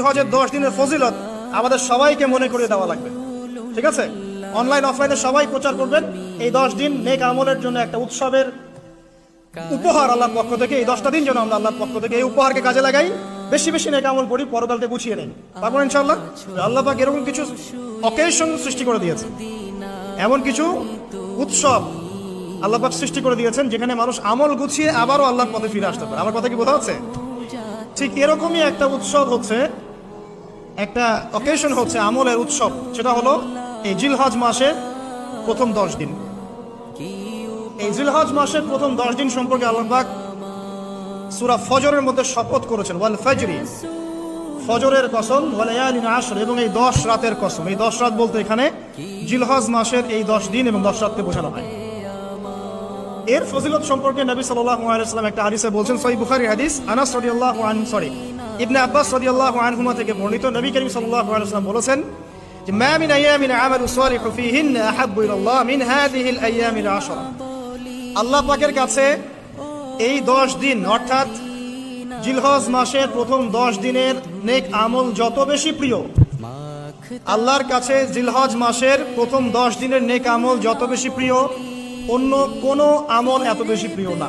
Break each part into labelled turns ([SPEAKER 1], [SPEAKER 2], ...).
[SPEAKER 1] হজের দশ দিনের ফজিলত আমাদের সবাইকে মনে করে দেওয়া লাগবে। ঠিক আছে? অনলাইন অফলাইনে সবাই প্রচার করবেন। এই দশ দিন নেক আমলের জন্য একটা উৎসবের উপহার আল্লাহর পক্ষ থেকে, এই দশটা দিন যেন আমরা আল্লাহর পক্ষ থেকে এই উপহারকে কাজে লাগাই। বেশি বেশি নেক আমল করি পরকালকে গুছিয়ে নেই। তারপর ইনশাল্লাহ আল্লাহ পাক এরকম কিছু অকেশন সৃষ্টি করে দিয়েছে এমন কিছু উৎসব আল্লাহ পাক সৃষ্টি করে দিয়েছেন, যেখানে মানুষ আমল গুছিয়ে আবারও আল্লাহর পথে ফিরে আসতে পারে। আমার কথা কি বোঝা হচ্ছে ঠিক এরকমই একটা উৎসব হচ্ছে একটা অকেশন হচ্ছে আমলের উৎসব, সেটা হলো এই জিলহজ মাসের প্রথম দশ দিন। এই জিলহজ মাসের প্রথম দশ দিন সম্পর্কে আল্লাহবাক সুরা ফজরের মধ্যে শপথ করেছেন, ওয়াল ফজরি। ফজরের কসম ওয়ালায়ালিন আসর এবং এই দশ রাতের কসম। এই দশ রাত বলতে এখানে জিলহজ মাসের এই দশ দিন এবং দশ রাতকে বোঝানো হয়। এর ফজিলত সম্পর্কে নবী ওয়াসাল্লাম একটা হাদিসে বলছেন, সহিহ বুখারী হাদিস, আনাস রাদিয়াল্লাহু আনহু, সরি। ইবনে আব্বাস রাদিয়াল্লাহু আনহুমা থেকে বর্ণিত নবী করিম সাল্লাল্লাহু আলাইহি ওয়াসাল্লাম বলেছেন যে, মা মিন আইয়ামিন আমালু সালিহু ফীহিন্না আহাব্বু ইলাল্লাহ মিন হাযিহিল আইয়ামিল আশরা। আল্লাহ পাকের কাছে এই 10 দিন, অর্থাৎ জিলহজ মাসের প্রথম 10 দিনের নেক আমল যত বেশি প্রিয়, আল্লাহর কাছে জিলহজ মাসের প্রথম 10 দিনের নেক আমল যত বেশি প্রিয়, অন্য কোনো আমল এত বেশি প্রিয় না।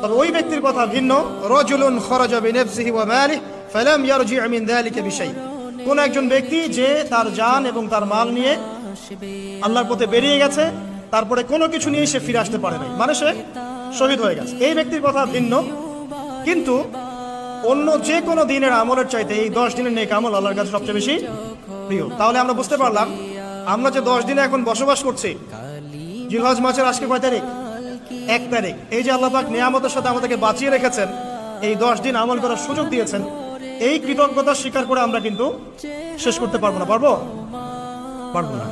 [SPEAKER 1] তবে ওই ব্যক্তির কথা ভিন্ন। রজুলুন খরাজা বিনাফসিহি ওয়া মালিহি ফালাম ইয়ারজি মিন যালিকা বিশাই। কোন একজন ব্যক্তি যে তার জান এবং তার মাল নিয়ে আল্লাহর পথে বেরিয়ে গেছে, তারপরে কোনো কিছু নিয়ে সে ফিরে আসতে পারে নাই। মানে সে শহীদ হয়ে গেছে। এই ব্যক্তির কথা ভিন্ন। কিন্তু অন্য যে কোনো দিনের আমলের চাইতে এই দশ দিনের নেক আমল আল্লাহর কাছে সবচেয়ে বেশি প্রিয়। তাহলে আমরা বুঝতে পারলাম, আমরা যে দশ দিনে এখন বসবাস করছি, জিলহজ মাসের আজকে কয় তারিখ? এক তারিখ। এই যে আল্লাহাক নিয়ামতের সাথে আমাদেরকে বাঁচিয়ে রেখেছেন, এই দশ দিন আমল করার সুযোগ দিয়েছেন, এই কৃতজ্ঞতা স্বীকার করে আমরা কিন্তু শেষ করতে পারব না। পারব? পারব না।